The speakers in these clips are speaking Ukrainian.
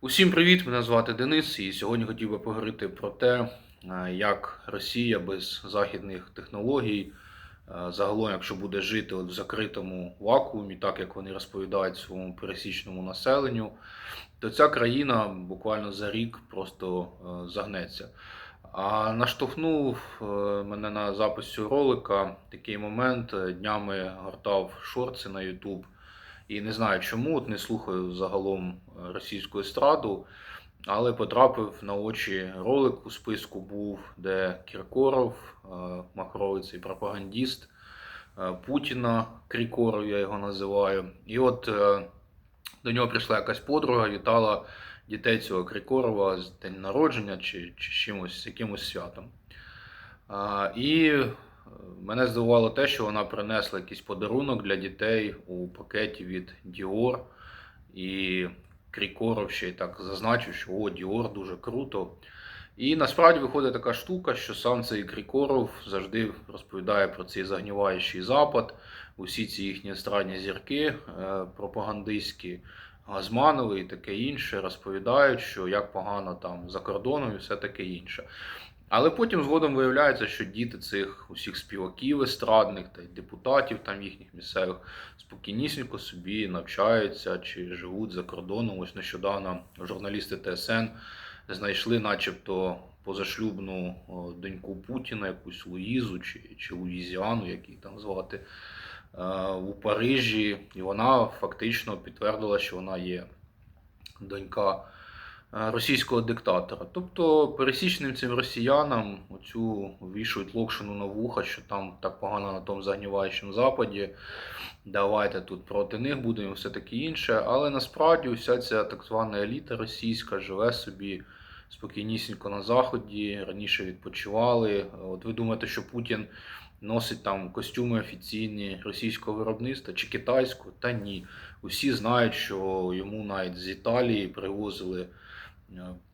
Усім привіт! Мене звати Денис, і сьогодні хотів би поговорити про те, е, як Росія без західних технологій, е, загалом, якщо буде жити от в закритому вакуумі, так як вони розповідають своєму пересічному населенню, то ця країна буквально за рік просто е, загнеться. А наштовхнув мене на запис цього ролика такий момент. Днями гортав шорти на YouTube. І не знаю чому, от не слухаю загалом е, російську естраду, але потрапив на очі ролик у списку був, де Кіркоров, е, махровий цей пропагандіст е, Путіна, Крікоров я його називаю. І от до нього прийшла якась подруга, вітала дітей цього Крікорова з день народження чи, чи чимось, якимось святом. І мене здивувало те, що вона принесла якийсь подарунок для дітей у пакеті від Dior. І Крікоров ще й так зазначив, що о, Dior дуже круто. І насправді виходить така штука, що сам цей Крікоров завжди розповідає про цей загніваючий запад, усі ці їхні естрадні зірки е, пропагандистські, Газманови і таке інше розповідають, що як погано там за кордоном і все таке інше. Але потім згодом виявляється, що діти цих усіх співаків естрадних та й депутатів там їхніх місцевих спокійнісінько собі навчаються чи живуть за кордоном. Ось нещодавно журналісти ТСН знайшли, начебто, позашлюбну доньку Путіна, якусь Луїзу чи, чи Луїзіану, як її там звати, е, у Парижі, і вона фактично підтвердила, що вона є донька російського диктатора. Тобто пересічним цим росіянам оцю вішують локшину на вуха, що там так погано на тому загніваючому западі. Давайте тут проти них будемо все таке інше. Але насправді вся ця так звана еліта російська живе собі спокійнісінько на заході, раніше відпочивали. От ви думаєте, що Путін носить там костюми офіційні російського виробництва чи китайського? Та ні. Усі знають, що йому навіть з Італії привозили е,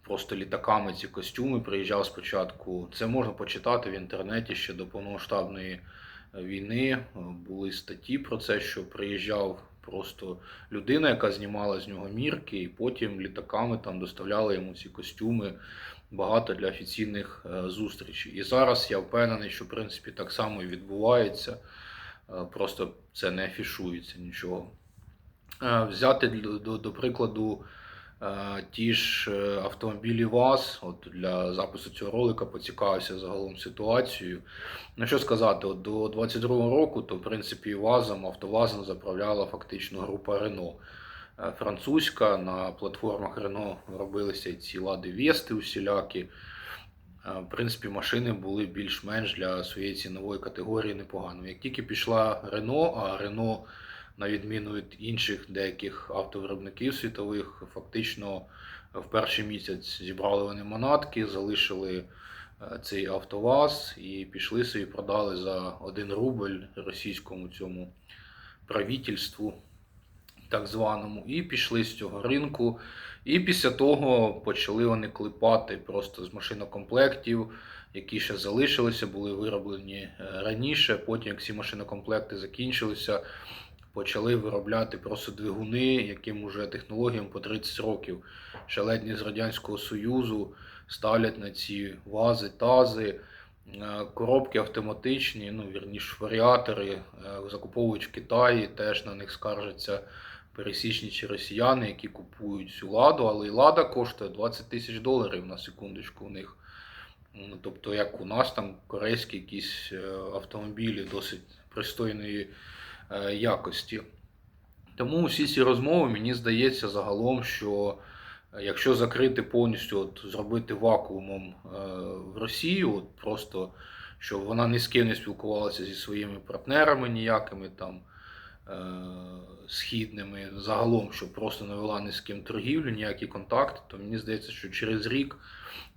просто літаками ці костюми. Приїжджав спочатку. Це можна почитати в інтернеті ще до повномасштабної війни. Е, Були статті про це, що приїжджав просто людина, яка знімала з нього мірки, і потім літаками там доставляли йому ці костюми. Багато для офіційних е, зустрічей. І зараз я впевнений, що в принципі так само і відбувається. Е, Просто це не афішується нічого. Е, Взяти для- до, до прикладу е, ті ж е, автомобілі ВАЗ, от для запису цього ролика поцікавився загалом ситуацією. Ну що сказати, от до 22-го року, то в принципі ВАЗом, автовазом заправляла фактично група Рено. Е, Французька на платформах Рено робилися ці лади Вести усілякі. Е, В принципі, машини були більш-менш для своєї цінової категорії непогано. Як тільки пішла Рено, а Рено, на відміну від інших деяких автовиробників світових, фактично в перший місяць зібрали вони манатки, залишили е, цей автоваз і пішли собі продали за 1 рубль російському цьому правительству, так званому, і пішли з цього ринку. І після того почали вони клепати просто з машинокомплектів, які ще залишилися, були вироблені е, раніше. Потім, як ці машинокомплекти закінчилися, почали виробляти просто двигуни, яким уже технологіям по 30 років. Не з Радянського Союзу ставлять на ці вази, тази. Е, Коробки автоматичні, ну вірніше варіатори е, закуповують в Китаї, теж на них скаржаться пересічні чи росіяни, які купують цю ладу, але і лада коштує 20 тисяч доларів на секундочку у них. Ну, Тобто, як у нас там корейські якісь е, автомобілі досить пристойної якості. Тому всі ці розмови, мені здається, загалом, що е, якщо закрити повністю, от, зробити вакуумом е, в Росію, от просто щоб вона ні з ким не спілкувалася зі своїми партнерами ніякими там е, східними, загалом, щоб просто не вела ні з ким торгівлю, ніякі контакти, то мені здається, що через рік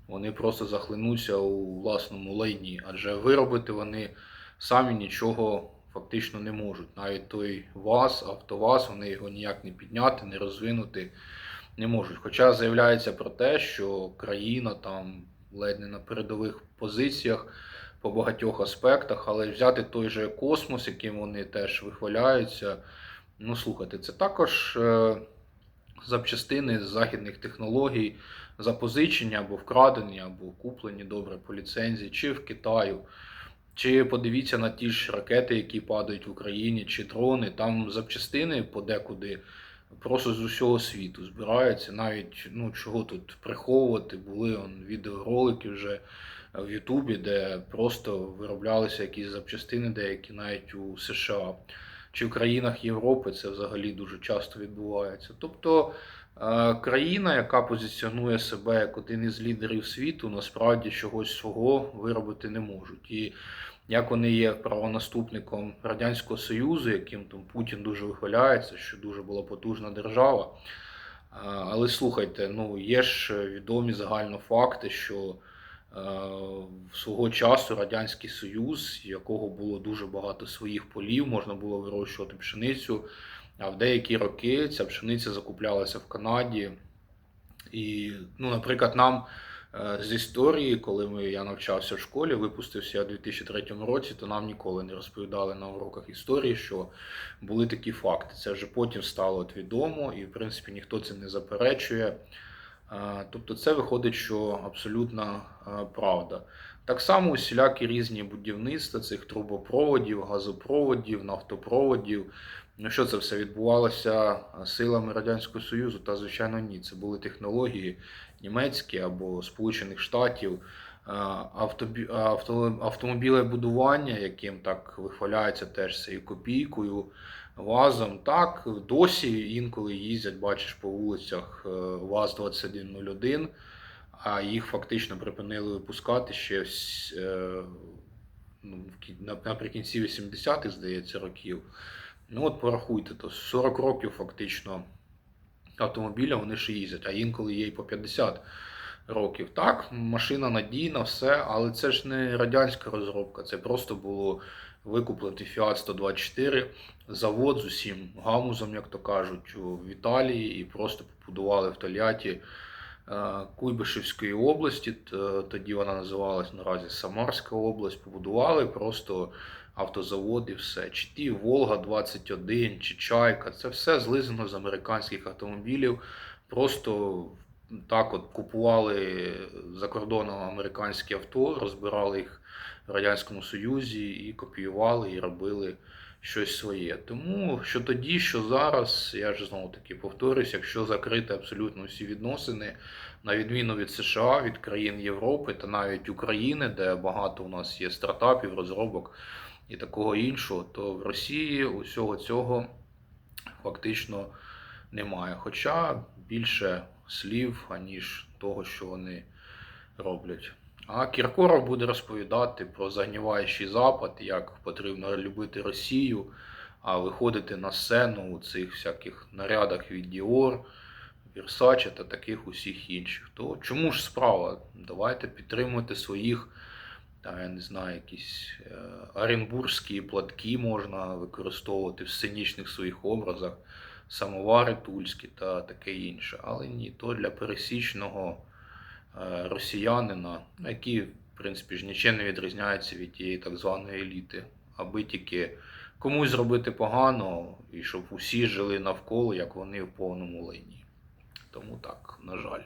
вони просто захлинуться у власному лайні, адже виробити вони самі нічого фактично не можуть. Навіть той ВАЗ, АвтоВАЗ, вони його ніяк не підняти, не розвинути не можуть. Хоча заявляється про те, що країна там ледь не на передових позиціях по багатьох аспектах, але взяти той же космос, яким вони теж вихваляються. Ну, слухайте, це також е, запчастини з західних технологій запозичені або вкрадені, або куплені добре по ліцензії, чи в Китаю. Чи подивіться на ті ж ракети, які падають в Україні, чи дрони, там запчастини подекуди просто з усього світу збираються. Навіть ну чого тут приховувати, були он, відеоролики вже в Ютубі, де просто вироблялися якісь запчастини, деякі навіть у США. Чи в країнах Європи це взагалі дуже часто відбувається. Тобто країна, яка позиціонує себе як один із лідерів світу, насправді чогось свого виробити не можуть. І як вони є правонаступником Радянського Союзу, яким там Путін дуже вихваляється, що дуже була потужна держава. Але слухайте, ну є ж відомі загально факти, що е, свого часу Радянський Союз, якого було дуже багато своїх полів, можна було вирощувати пшеницю. А в деякі роки ця пшениця закуплялася в Канаді. І, ну, наприклад, нам е, з історії, коли ми, я навчався в школі, випустився у 2003 році, то нам ніколи не розповідали на уроках історії, що були такі факти. Це вже потім стало відомо, і в принципі ніхто це не заперечує. Тобто, це виходить, що абсолютна правда. Так само усілякі різні будівництва цих трубопроводів, газопроводів, нафтопроводів. Ну що це все відбувалося силами Радянського Союзу? Та звичайно ні. Це були технології німецькі або Сполучених Штатів. Автомобілебудування, яким так вихваляється теж цією копійкою, ВАЗом. Так, досі інколи їздять, бачиш по вулицях е, ВАЗ-2101, а їх фактично припинили випускати ще е, ну, наприкінці 80-х, здається, років. Ну от порахуйте, то 40 років фактично автомобіля вони ще їздять, а інколи є і по 50 років. Так, машина надійна, все, але це ж не радянська розробка, це просто було викуплений Fiat 124, завод з усім гамузом, як то кажуть, у Італії, і просто побудували в Тольятті е, Куйбишевської області, тоді вона називалась наразі Самарська область, побудували просто автозавод і все. Чи ті Волга 21, чи Чайка, це все злизано з американських автомобілів. Просто так от купували за кордоном американські авто, розбирали їх в Радянському Союзі і копіювали, і робили щось своє. Тому що тоді, що зараз, я ж знову таки повторюсь, якщо закрити абсолютно всі відносини, на відміну від США, від країн Європи та навіть України, де багато у нас є стартапів, розробок і такого іншого, то в Росії усього цього фактично немає. Хоча більше слів, аніж того, що вони роблять. А Кіркоров буде розповідати про загніваючий Запад, як потрібно любити Росію, а виходити на сцену у цих всяких нарядах від Dior, Versace та таких усіх інших. То чому ж справа? Давайте підтримувати своїх, та, я не знаю, якісь е, оренбурзькі платки можна використовувати в сценічних своїх образах, самовари тульські та таке інше. Але ні, то для пересічного росіянина, які, в принципі, ж нічим не відрізняються від тієї так званої еліти, аби тільки комусь зробити погано, і щоб усі жили навколо, як вони в повному лайні. Тому так, на жаль.